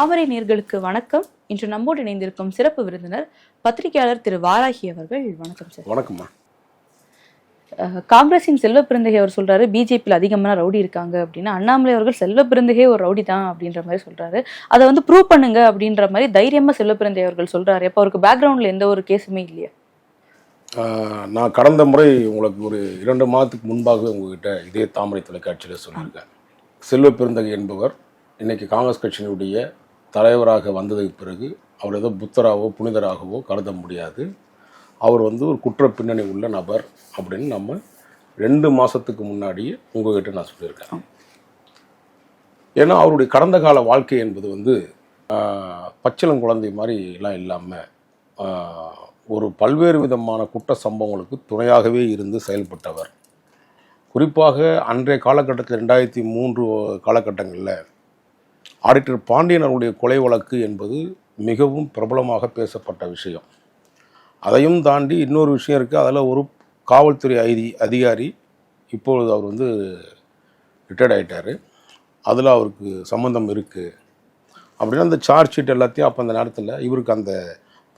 தாமரை நேர்களுக்கு வணக்கம். இன்று நம்மோடு இணைந்திருக்கும் சிறப்பு விருந்தினர் பத்திரிகையாளர் திரு வாராகி அவர்கள். வணக்கம் சார். வணக்கம்மா. காங்கிரசின் செல்வ பிறந்தகை அவர் சொல்றாரு பிஜேபியில் அதிகமான ரவுடி இருக்காங்க அப்படின்னா அண்ணாமலை அவர்கள் செல்வ பிறந்தகை ஒரு ரவுடி தான் அப்படின்ற மாதிரி சொல்றாரு. அதை வந்து ப்ரூவ் பண்ணுங்க அப்படின்ற மாதிரி தைரியமா செல்வ பிறந்தகை அவர்கள் சொல்றாரு. அப்போ அவருக்கு பேக்ரவுண்ட்ல எந்த ஒரு கேஸுமே இல்லையா. நான் கடந்த முறை உங்களுக்கு ஒரு இரண்டு மாதத்துக்கு முன்பாகவே உங்ககிட்ட இதே தாமரை தொலைக்காட்சியில் சொல்லியிருக்கேன். செல்வ பெருந்தகை என்பவர் இன்னைக்கு காங்கிரஸ் கட்சியினுடைய தலைவராக வந்ததுக்கு பிறகு அவர் ஏதோ புத்தராகவோ புனிதராகவோ கருத முடியாது. அவர் வந்து ஒரு குற்ற பின்னணி உள்ள நபர் அப்படின்னு நம்ம ரெண்டு மாதத்துக்கு முன்னாடியே உங்ககிட்ட நான் சொல்லியிருக்கேன். ஏன்னா அவருடைய கடந்த கால வாழ்க்கை என்பது வந்து பச்சளம் குழந்தை மாதிரிலாம் இல்லாமல் ஒரு பல்வேறு விதமான குற்ற சம்பவங்களுக்கு துணையாகவே இருந்து செயல்பட்டவர். குறிப்பாக அன்றைய காலகட்டத்தில் ரெண்டாயிரத்தி மூன்று காலகட்டங்களில் ஆடிட்டர் பாண்டியன் அவருடைய கொலை வழக்கு என்பது மிகவும் பிரபலமாக பேசப்பட்ட விஷயம். அதையும் தாண்டி இன்னொரு விஷயம் இருக்குது அதில் ஒரு காவல்துறை ஐதி அதிகாரி இப்பொழுது அவர் வந்து ரிட்டையர்ட் ஆகிட்டார் அதில் அவருக்கு சம்மந்தம் இருக்குது அப்படின்னா அந்த சார்ஜ் ஷீட் எல்லாத்தையும் அப்போ அந்த நேரத்தில் இவருக்கு அந்த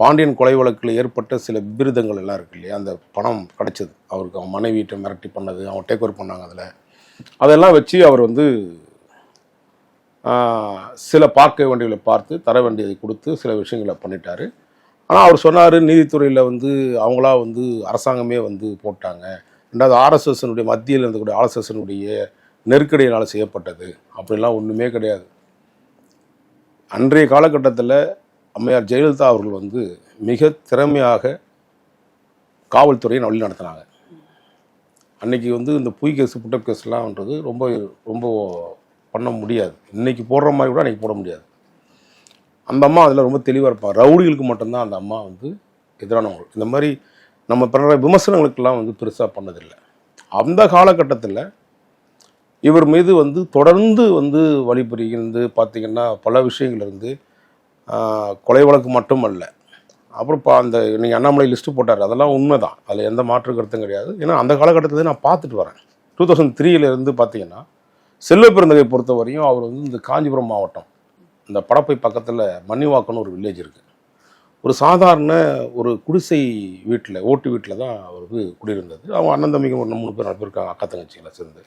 பாண்டியன் கொலை வழக்கில் ஏற்பட்ட சில விருதங்கள் எல்லாம் இருக்கு இல்லையா? அந்த பணம் கிடைச்சது. அவருக்கு அவன் மனைவியிட்ட மிரட்டி பண்ணது அவன் டேக் ஓவர் பண்ணாங்க அதில். அதெல்லாம் வச்சு அவர் வந்து சில பார்க்க வேண்டியவர்களை பார்த்து தர வேண்டியதை கொடுத்து சில விஷயங்களை பண்ணிட்டாரு. ஆனால் அவர் சொன்னார் நீதித்துறையில் வந்து அவங்களா வந்து அரசாங்கமே வந்து போட்டாங்க. ரெண்டாவது ஆர்எஸ்எஸ்னுடைய மத்தியில் இருந்தக்கூடிய ஆர்எஸ்எஸ்னுடைய நெருக்கடியினால் செய்யப்பட்டது. அப்படிலாம் ஒன்றுமே கிடையாது. அன்றைய காலகட்டத்தில் அம்மையார் ஜெயலலிதா அவர்கள் வந்து மிக திறமையாக காவல்துறையை வழி நடத்தினாங்க. அன்றைக்கி வந்து இந்த புய் கேஸ் புட்டப் கேஸ்லாம்ன்றது ரொம்ப ரொம்ப பண்ண முடியாது. இன்னைக்கு போடுற மாதிரி கூட அன்றைக்கி போட முடியாது. அந்த அம்மா அதில் ரொம்ப தெளிவாக இருப்பாங்க ரவுடிகளுக்கு மட்டும்தான் அந்த அம்மா வந்து எதிரானவங்க. இந்த மாதிரி நம்ம பிற விமர்சனங்களுக்கெல்லாம் வந்து பெருசாக பண்ணதில்லை. அந்த காலகட்டத்தில் இவர் மீது வந்து தொடர்ந்து வந்து வழிபுரிகிறது பார்த்தீங்கன்னா பல விஷயங்கள் இருந்து கொலை வழக்கு மட்டுமல்ல அப்புறம் இப்போ அந்த நீங்கள் அண்ணாமலை லிஸ்ட்டு போட்டார். அதெல்லாம் உண்மை தான் அதில் எந்த மாற்று கருத்தும் கிடையாது. ஏன்னா அந்த காலகட்டத்தில் நான் பார்த்துட்டு வரேன். டூ தௌசண்ட் த்ரீலேருந்து பார்த்தீங்கன்னா செல்வ பெருந்தகை பொறுத்த வரையும் அவர் வந்து இந்த காஞ்சிபுரம் மாவட்டம் இந்த படப்பை பக்கத்தில் மன்னிவாக்கம்னு ஒரு வில்லேஜ் இருக்குது ஒரு சாதாரண ஒரு குடிசை வீட்டில் ஓட்டு வீட்டில் தான் அவருக்கு குடியிருந்தது. அவங்க அண்ணன் தம்பிக்கு ஒரு மூணு பேர் நாலு இருக்காங்க அக்கா தங்கச்சிகளை சேர்ந்து.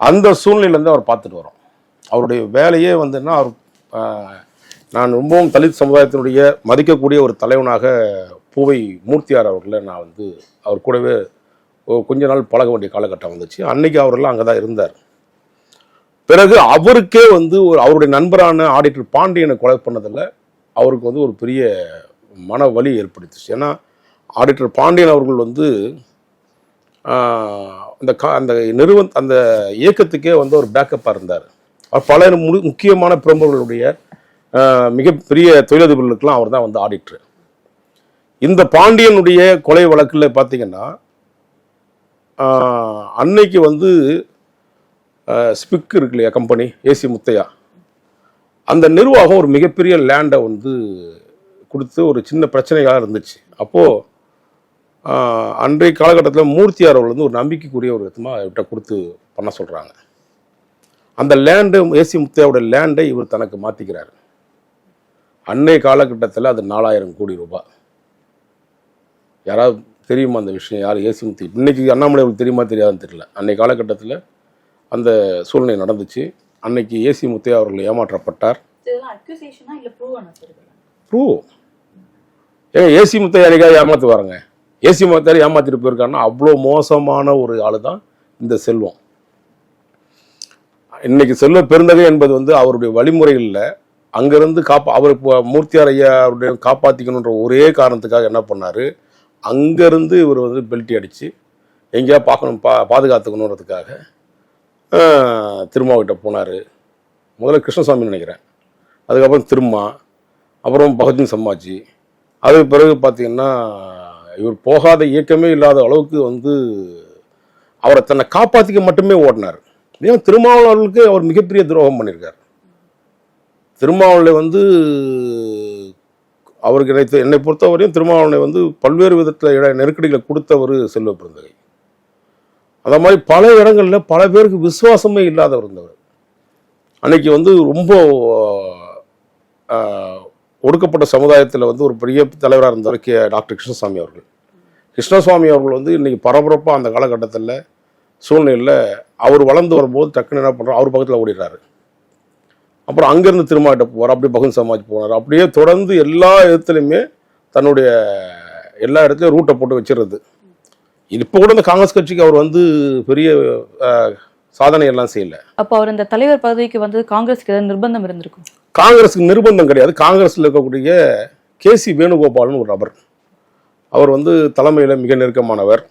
அந்த சூழ்நிலையிலேருந்து அவர் பார்த்துட்டு வரோம் அவருடைய வேலையே வந்துன்னா அவர் நான் ரொம்பவும் தலித் சமுதாயத்தினுடைய மதிக்கக்கூடிய ஒரு தலைவனாக பூவை மூர்த்தியார் அவர்களை நான் வந்து அவர் கூடவே கொஞ்ச நாள் பழக வேண்டிய காலகட்டம் வந்துச்சு. அன்னைக்கு அவரெல்லாம் அங்கே தான் இருந்தார். பிறகு அவருக்கே வந்து ஒரு அவருடைய நண்பரான ஆடிட்டர் பாண்டியனை கொலை பண்ணதில் அவருக்கு வந்து ஒரு பெரிய மன வலி ஏற்படுத்துச்சு. ஏன்னா ஆடிட்டர் பாண்டியன் அவர்கள் வந்து அந்த கா அந்த நிறுவன அந்த இயக்கத்துக்கே வந்து ஒரு பேக்கப்பாக இருந்தார். அவர் பல முழு முக்கியமான பிரமுகர்களுடைய மிகப்பெரிய தொழிலதிபர்களுக்கெல்லாம் அவர் தான் வந்து ஆடிட்டர். இந்த பாண்டியனுடைய கொலை வழக்கில் பார்த்தீங்கன்னா அன்னைக்கு வந்து ஸ்பிக் இருக்கு இல்லையா கம்பெனி? ஏசி முத்தையா. அந்த நிர்வாகம் ஒரு மிகப்பெரிய லேண்டை வந்து கொடுத்து ஒரு சின்ன பிரச்சனைகளாக இருந்துச்சு. அப்போது அன்றைய காலகட்டத்தில் மூர்த்தியார் அவர்கள் வந்து ஒரு நம்பிக்கைக்குரிய ஒரு விதமாக இவர்கிட்ட கொடுத்து பண்ண சொல்கிறாங்க அந்த லேண்டு ஏசி முத்தையாவோட லேண்டை இவர் தனக்கு மாற்றிக்கிறார் அன்னைய காலகட்டத்தில் அது நாலாயிரம் கோடி ரூபாய் யாராவது தெரியுமா அந்த விஷயம்? யார்? ஏசி முத்தி இன்னைக்கு அண்ணாமலை அவருக்கு தெரியுமா தெரியாதுன்னு தெரியல. அன்னைய காலகட்டத்தில் அந்த சூழ்நிலை நடந்துச்சு. அன்னைக்கு ஏசி முத்தையா அவர்கள் ஏமாற்றப்பட்டார். ப்ரூவ் ஏங்க ஏசி முத்தையா யாரைக்காவது ஏமாற்றுவாருங்க ஏசி முத்தையார் ஏமாத்திட்டு போயிருக்காருன்னா அவ்வளோ மோசமான ஒரு ஆளு தான் இந்த செல்வம். இன்னைக்கு செல்வ பெருந்தகை என்பது வந்து அவருடைய வழிமுறைகளில் அங்கிருந்து காப்பா அவர் இப்போ மூர்த்தியார் ஐயா அவருடைய காப்பாற்றிக்கணுன்ற ஒரே காரணத்துக்காக என்ன பண்ணாரு? அங்கேருந்து இவர் வந்து பெல்ட்டி அடித்து எங்கேயா பார்க்கணும் பா பாதுகாத்துக்கணுன்றதுக்காக திருமாவிட்ட போனார். முதல்ல கிருஷ்ணசாமின்னு நினைக்கிறேன். அதுக்கப்புறம் திருமா அப்புறம் பகத்சிங் சம்மாஜி. அதுக்கு பிறகு பார்த்திங்கன்னா இவர் போகாத இயக்கமே இல்லாத அளவுக்கு வந்து அவரை தன்னை காப்பாற்றிக்க மட்டுமே ஓடினார். ஏன்? திருமாவளவர்களுக்கு அவர் மிகப்பெரிய துரோகம் பண்ணியிருக்கார் திருமாவளவை வந்து அவருக்கு என்னை என்னை பொறுத்தவரையும் திருமாவளவனை வந்து பல்வேறு விதத்தில் இட நெருக்கடிகளை கொடுத்தவர் செல்வ பிறந்தகை அதை மாதிரி பல இடங்களில் பல பேருக்கு விசுவாசமே இல்லாதவர் இருந்தவர். அன்னைக்கு வந்து ரொம்ப ஒடுக்கப்பட்ட சமுதாயத்தில் வந்து ஒரு பெரிய தலைவராக இருந்தார் கே. டாக்டர் கிருஷ்ணசாமி அவர்கள். கிருஷ்ணசுவாமி அவர்கள் வந்து இன்னைக்கு பரபரப்பாக அந்த காலகட்டத்தில் சூழ்நிலையில் அவர் வளர்ந்து வரும்போது டக்குன்னு என்ன பண்ணுறாரு அவர் பக்கத்தில் ஓடிடுறாரு. அப்புறம் அங்கேருந்து திருமாவட்ட போவார் அப்படியே பகுன் சமாஜ் போனார். அப்படியே தொடர்ந்து எல்லா இடத்துலையுமே தன்னுடைய எல்லா இடத்துலையும் ரூட்டை போட்டு வச்சிடுறது இப்போ கூட இந்த காங்கிரஸ் கட்சிக்கு அவர் வந்து பெரிய சாதனை எல்லாம் செய்யல. அப்போ அவர் இந்த தலைவர் பதவிக்கு வந்து காங்கிரஸ்க்கு ஏதாவது நிர்பந்தம் இருந்திருக்கும்? காங்கிரஸுக்கு நிர்பந்தம் கிடையாது. காங்கிரஸில் இருக்கக்கூடிய கேசி வேணுகோபால்னு ஒரு நபர். அவர் வந்து தலைமையில் மிக நெருக்கமானவர்.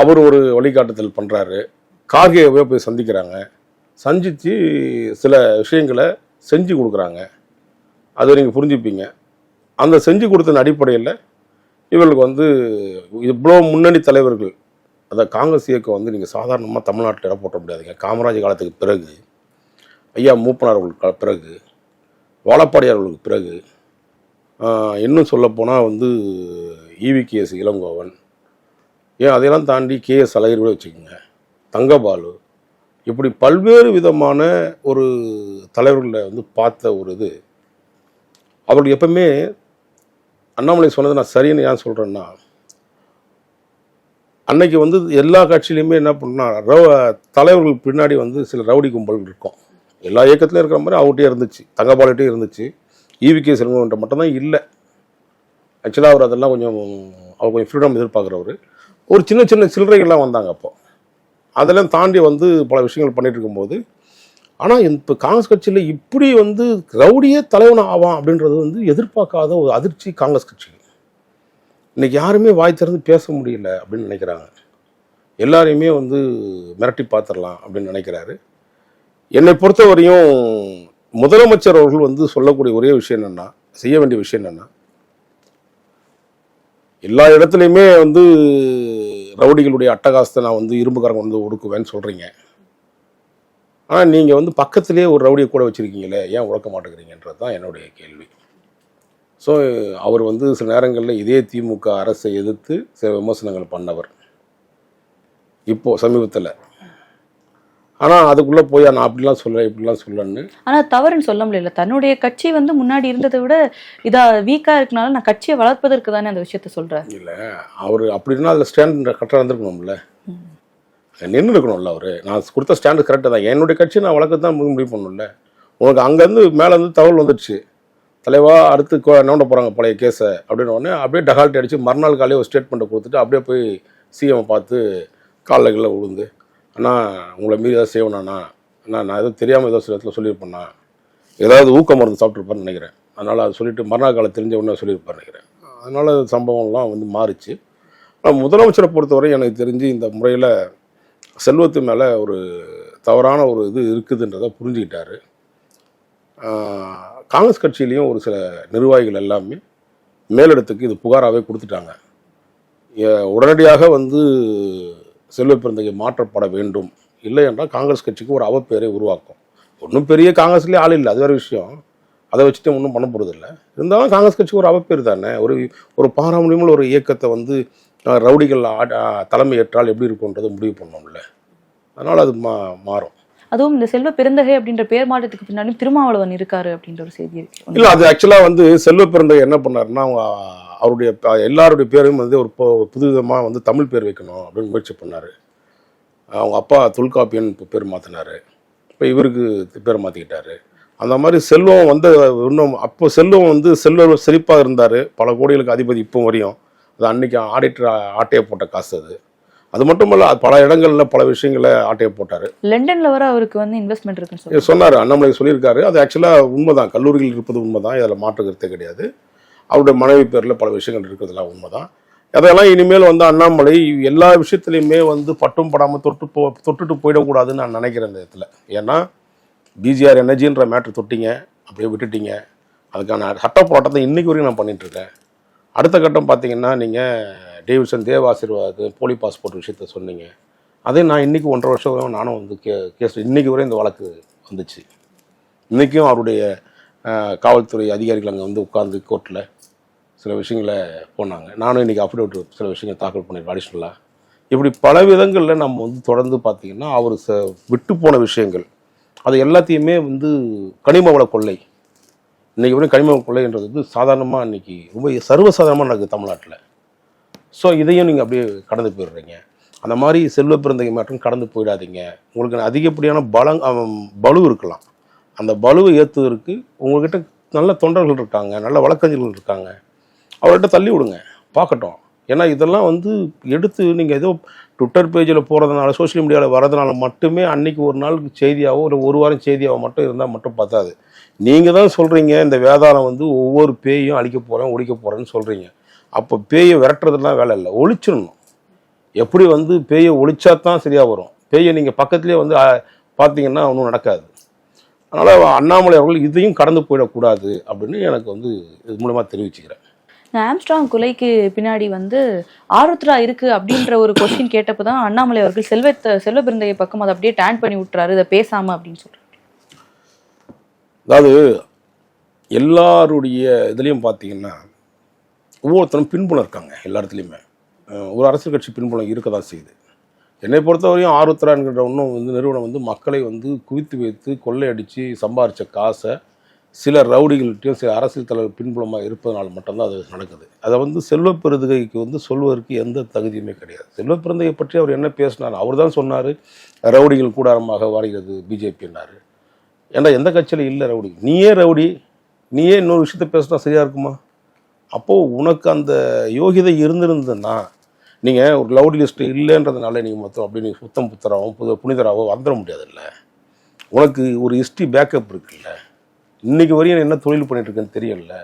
அவர் ஒரு வழிகாட்டுதல் பண்ணுறாரு கார்கேவை போய் சந்திக்கிறாங்க. சந்தித்து சில விஷயங்களை செஞ்சு கொடுக்குறாங்க. அதை நீங்கள் புரிஞ்சுப்பீங்க. அந்த செஞ்சு கொடுத்தன அடிப்படையில் இவர்களுக்கு வந்து இவ்வளோ முன்னணி தலைவர்கள் அந்த காங்கிரஸ் இயக்கம் வந்து நீங்கள் சாதாரணமாக தமிழ்நாட்டில் இடம் போட்ட முடியாதுங்க. காமராஜ் காலத்துக்கு பிறகு ஐயா மூப்பனார் அவர்களுக்கு பிறகு வாழப்பாடியார் அவர்களுக்கு பிறகு இன்னும் சொல்லப்போனால் வந்து இவிகேஎஸ் இளங்கோவன். ஏன் அதையெல்லாம் தாண்டி கேஎஸ் அழகிரி கூட வச்சுக்கோங்க. தங்கபாலு இப்படி பல்வேறு விதமான ஒரு தலைவர்களை வந்து பார்த்த ஒரு இது. அவர்கள் எப்பவுமே அண்ணாமலை சொன்னது நான் சரின்னு ஏன் சொல்கிறேன்னா அன்னைக்கு வந்து எல்லா கட்சியிலையுமே என்ன பண்ணா ரவ தலைவர்கள் பின்னாடி வந்து சில ரவுடி கும்பல் இருக்கும். எல்லா இயக்கத்துலையும் இருக்கிற மாதிரி அவர்கிட்டயே இருந்துச்சு. தங்கபாலிட்டையும் இருந்துச்சு. ஈவிகே செல்வன்ட்ட மட்டும்தான் இல்லை. ஆக்சுவலாக அவர் அதெல்லாம் கொஞ்சம் அவர் கொஞ்சம் ஃப்ரீடம் எதிர்பார்க்குறவர். ஒரு சின்ன சின்ன சில்லறைகள்லாம் வந்தாங்க அப்போ. அதெல்லாம் தாண்டி வந்து பல விஷயங்கள் பண்ணிட்டு இருக்கும்போது ஆனால் இப்போ காங்கிரஸ் கட்சியில் இப்படி வந்து ரவுடியே தலைவன் ஆவான் அப்படின்றது வந்து எதிர்பார்க்காத ஒரு அதிர்ச்சி காங்கிரஸ் கட்சிக்கு இன்றைக்கி யாருமே வாய் திறந்து பேச முடியல அப்படின்னு நினைக்கிறாங்க. எல்லாரையுமே வந்து மிரட்டி பார்த்துடலாம் அப்படின்னு நினைக்கிறாரு. என்னை பொறுத்தவரையும் முதலமைச்சர் அவர்கள் வந்து சொல்லக்கூடிய ஒரே விஷயம் என்னென்னா செய்ய வேண்டிய விஷயம் என்னென்னா எல்லா இடத்துலையுமே வந்து ரவுடிகளுடைய அட்டகாசத்தை நான் வந்து இரும்புக்காரங்க வந்து ஒடுக்குவேன்னு சொல்கிறீங்க ஆனால் நீங்கள் வந்து பக்கத்திலே ஒரு ரவுடியை கூட வச்சுருக்கீங்களே ஏன் உழக்க மாட்டேங்கிறீங்கன்றது தான் என்னுடைய கேள்வி. ஸோ அவர் வந்து சில நேரங்களில் இதே திமுக அரசை எதிர்த்து சில விமர்சனங்கள் பண்ணவர். இப்போ சமீபத்தில். ஆனால் அதுக்குள்ளே போய் நான் அப்படிலாம் சொல்ல இப்படிலாம் சொல்லன்னு ஆனா தவறுன்னு சொல்ல முடியல. தன்னுடைய கட்சி வந்து முன்னாடி இருந்ததை விட இதா வீக்கா இருக்கனால நான் கட்சியை வளர்ப்பதற்கு தானே அந்த விஷயத்த சொல்றேன். இல்லை அவர் அப்படின்னா அதில் ஸ்டாண்ட் கரெக்டாக இருந்திருக்கணும்ல. நின்று இருக்கணும்ல அவர். நான் கொடுத்த ஸ்டாண்டு கரெக்டாக தான். என்னுடைய கட்சி நான் வழக்கு தான் முடிவு பண்ணணும்ல. உனக்கு அங்கேருந்து மேலேருந்து தகவல் வந்துடுச்சு. தலைவா அடுத்து நோண்ட போகிறாங்க பழைய கேஸை அப்படின்னு உடனே அப்படியே டகால்ட்டி அடித்து மறுநாள் காலையே ஒரு ஸ்டேட்மெண்ட்டை கொடுத்துட்டு அப்படியே போய் சிஎம் பார்த்து காலில் கீழே விழுந்து அண்ணா உங்களை மீறி ஏதாவது செய்வனாண்ணா அண்ணா. நான் எதுவும் தெரியாமல் ஏதோ சில இடத்துல சொல்லியிருப்பேண்ணா ஏதாவது ஊக்க மருந்து சாப்பிட்ருப்பான்னு நினைக்கிறேன். அதனால் அதை சொல்லிட்டு மறுநாள் காலை தெரிஞ்ச உடனே சொல்லியிருப்பான்னு நினைக்கிறேன். அதனால் சம்பவம்லாம் வந்து மாறிச்சு. ஆனால் முதலமைச்சரை பொறுத்தவரை எனக்கு தெரிஞ்சு இந்த முறையில் செல்வத்து மேலே ஒரு தவறான ஒரு இது இருக்குதுன்றதை புரிஞ்சுக்கிட்டாரு. காங்கிரஸ் கட்சியிலையும் ஒரு சில நிர்வாகிகள் எல்லாமே மேலிடத்துக்கு இது புகாராகவே கொடுத்துட்டாங்க. உடனடியாக வந்து செல்வ பிறந்தகை மாற்றப்பட வேண்டும். இல்லை என்றால் காங்கிரஸ் கட்சிக்கு ஒரு அவப்பெயரை உருவாக்கும். ஒன்றும் பெரிய காங்கிரஸ்லேயே ஆள் இல்லை அது வேறு விஷயம். அதை வச்சுட்டு ஒன்றும் பண்ண போகிறதில்ல இருந்தாலும் காங்கிரஸ் கட்சிக்கு ஒரு அவப்பேர் தானே. ஒரு ஒரு பாரம்பரியமுள்ள ஒரு இயக்கத்தை வந்து ரவுடிகள் ஆ- ஆ- தலைமை ஏற்றால் எப்படி இருக்கும்ன்றதை முடிவு பண்ணோம்ல. அதனால் அது மா மாறும். அதுவும் இந்த செல்வ பெருந்தகை அப்படின்ற பேர் மாற்றத்துக்கு பின்னாடி திருமாவளவன் இருக்காரு அப்படின்ற ஒரு செய்தி இருக்கு. இல்லை அது ஆக்சுவலாக வந்து செல்வ பிறந்தகை என்ன பண்ணாருன்னா அவங்க அவருடைய எல்லாருடைய பேரும் வந்து ஒரு புதுவிதமாக வந்து தமிழ் பேர் வைக்கணும் அப்படின்னு முயற்சி பண்ணார். அவங்க அப்பா தொல்காப்பியன் இப்போ பேர் மாற்றினாரு இப்போ இவருக்கு பேர் மாற்றிக்கிட்டாரு அந்த மாதிரி செல்வம் வந்து இன்னும் அப்போ செல்வம் வந்து செல்வ செழிப்பாக இருந்தார். பல கோடிகளுக்கு அதிபதி இப்போ வரையும். அது அன்னைக்கு ஆடிட்டர் ஆட்டையை போட்ட காசு அது. அது மட்டும் இல்ல பல இடங்கள்ல பல விஷயங்களை ஆட்டையை போட்டார். லண்டன்ல வர அவருக்கு வந்து இன்வெஸ்ட்மெண்ட் இருக்குன்னு சொன்னார் அண்ணாமலை சொல்லியிருக்காரு. அது ஆக்சுவலாக உண்மைதான். கல்லூரிகள் இருப்பது உண்மைதான். இதில் மாற்று கருத்தே கிடையாது. அவருடைய மனைவி பேரில் பல விஷயங்கள் இருக்கிறதுலாம் உண்மைதான். அதெல்லாம் இனிமேல் வந்து அண்ணாமலை எல்லா விஷயத்துலையுமே வந்து பட்டும் படாமல் தொட்டு போ தொட்டுட்டு போயிடக்கூடாதுன்னு நான் நினைக்கிறேன் இந்த இடத்துல. ஏன்னா பிஜிஆர் எனர்ஜின்ற மேட்ரு தொட்டிங்க அப்படியே விட்டுட்டீங்க. அதுக்கான சட்ட போராட்டத்தை இன்னைக்கு வரைக்கும் நான் பண்ணிட்டு இருக்கேன். அடுத்த கட்டம் பார்த்தீங்கன்னா நீங்கள் டேவிட்சன் தேவ ஆசீர்வாதத்து போலி பாஸ்போர்ட் விஷயத்த சொன்னீங்க. அதே நான் இன்னைக்கு ஒன்றரை வருஷம் நானும் வந்து கே கேஸ் இன்றைக்கி வரை இந்த வழக்கு வந்துச்சு. இன்றைக்கும் அவருடைய காவல்துறை அதிகாரிகள் அங்கே வந்து உட்காந்து கோர்ட்டில் சில விஷயங்களை போனாங்க. நானும் இன்றைக்கி அஃபிடேவிட் சில விஷயங்கள் தாக்கல் பண்ணியிருக்கேன் அடிஷ்னலாக இப்படி பல விதங்களில் நம்ம வந்து தொடர்ந்து பார்த்தீங்கன்னா அவர் ச விட்டு போன விஷயங்கள் அது எல்லாத்தையுமே வந்து கனிம வள கொள்ளை. இன்றைக்கி வந்து கனிம கொள்ளைன்றது வந்து சாதாரணமாக இன்னைக்கு ரொம்ப சர்வசாதாரணமாக நடக்குது தமிழ்நாட்டில். ஸோ இதையும் நீங்கள் அப்படியே கடந்து போயிடுறீங்க. அந்த மாதிரி செல்வ பிறந்தகை மட்டும் கடந்து போயிடாதீங்க. உங்களுக்கு அதிகப்படியான பலம் பலு இருக்கலாம். அந்த பலுவை ஏற்றுவதற்கு உங்கள்கிட்ட நல்ல தொண்டர்கள் இருக்காங்க நல்ல வழக்கறிஞர்கள் இருக்காங்க. அவர்கிட்ட தள்ளி விடுங்க. பார்க்கட்டும். ஏன்னா இதெல்லாம் வந்து எடுத்து நீங்கள் ஏதோ ட்விட்டர் பேஜில் போகிறதுனால சோஷியல் மீடியாவில் வரதுனால மட்டுமே அன்னைக்கு ஒரு நாளுக்கு செய்தியாகவோ இல்லை ஒரு வாரம் செய்தியாகவோ மட்டும் இருந்தால் மட்டும் பத்தாது. நீங்கள் தான் சொல்கிறீங்க இந்த வேதாளம் வந்து ஒவ்வொரு பேயும் அழிக்க போகிறேன் ஒழிக்க போகிறேன்னு சொல்கிறீங்க அப்போ பேயை விரட்டுறதுலாம் வேலை இல்லை ஒழிச்சிடணும். எப்படி வந்து பேயை ஒழிச்சா தான் சரியாக வரும்? பேயை நீங்கள் பக்கத்துலேயே வந்து பார்த்தீங்கன்னா ஒன்றும் நடக்காது. அதனால் அண்ணாமலை அவர்கள் இதையும் கடந்து போயிடக்கூடாது அப்படின்னு எனக்கு வந்து இது மூலமாக தெரிவிச்சுக்கிறேன். ஆம்ஸ்ட்ராங் கொலைக்கு பின்னாடி வந்து ஆருத்ரா இருக்கு அப்படின்ற ஒரு கொஸ்டின் கேட்டப்போ தான் அண்ணாமலை அவர்கள் செல்வத்தை செல்வ பிறந்தைய பக்கம் அதை அப்படியே டேன் பண்ணி விட்டுறாரு இதை பேசாம அப்படின்னு சொல்றாரு. அதாவது எல்லாருடைய இதுலேயும் பார்த்தீங்கன்னா ஒவ்வொருத்தரும் பின்புலம் இருக்காங்க எல்லா இடத்துலையுமே. ஒரு அரசியல் கட்சி பின்புலம் இருக்க தான் செய்யுது. என்னை பொறுத்தவரையும் ஆருத்ரா என்கிற ஒன்றும் வந்து நிறுவனம் வந்து மக்களை வந்து குவித்து வைத்து கொள்ளையடித்து சம்பாரித்த காசை சில ரவுடிகள்கிட்டையும் சில அரசியல் தலைவர் பின்புலமாக இருப்பதனால் மட்டும்தான் அது நடக்குது. அதை வந்து செல்வ வந்து சொல்வதற்கு எந்த தகுதியுமே கிடையாது. செல்வ பற்றி அவர் என்ன பேசினார்? அவர் தான் சொன்னார் ரவுடிகள் கூடாரமாக வருகிறது பிஜேபின்னாரு ஏன்னா எந்த கட்சியில் இல்லை ரவுடி? நீயே ரவுடி நீயே இன்னொரு விஷயத்த பேசினா சரியாக இருக்குமா? அப்போது உனக்கு அந்த யோகிதை இருந்திருந்ததுன்னா நீங்கள் ஒரு லவுட் லிஸ்ட்டு இல்லைன்றதுனால நீங்கள் மொத்தம் அப்படி நீங்கள் சுத்தம் புத்தராகவும் புது புனிதராகவோ வந்துட முடியாதுல்ல. உனக்கு ஒரு ஹிஸ்ட்ரி பேக்கப் இருக்குல்ல. இன்னைக்கு வரையும் என்ன தொழில் பண்ணிட்டு இருக்கேன்னு தெரியல.